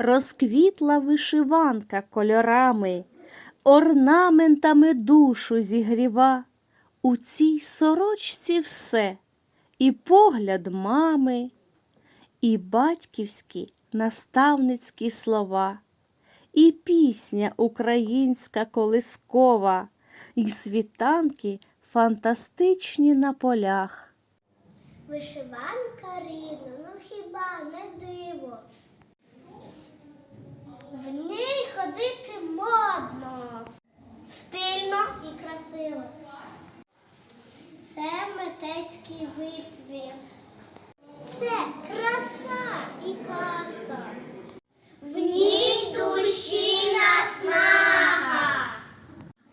розквітла вишиванка кольорами, орнаментами душу зігріва. У цій сорочці все, і погляд мами, і батьківські наставницькі слова, і пісня українська колискова, і світанки фантастичні на полях. Вишиванка рідна, ну Це митецький витвір. Це краса і казка. В ній душі наснага,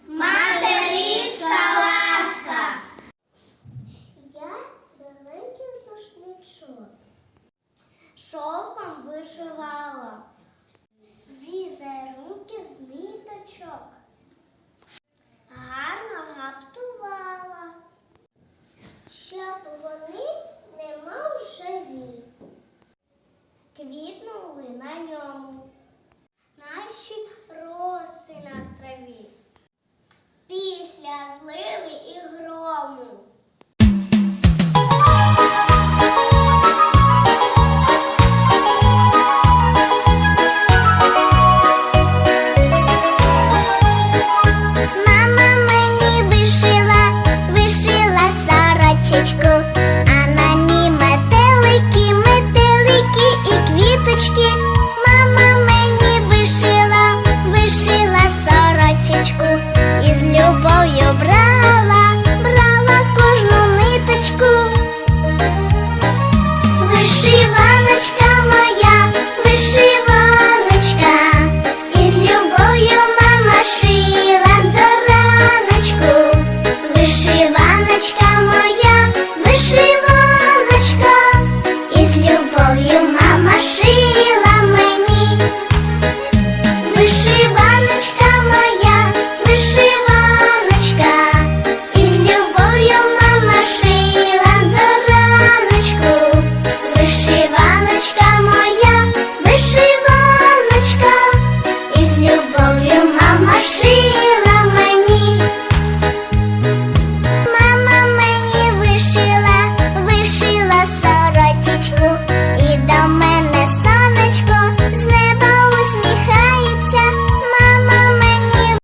матерівська ласка. Я великий рушничок. Шовком вишивала. і грому. Мама мені вишила, вишила сорочечку. Мама мені вишила, вишила сорочечку.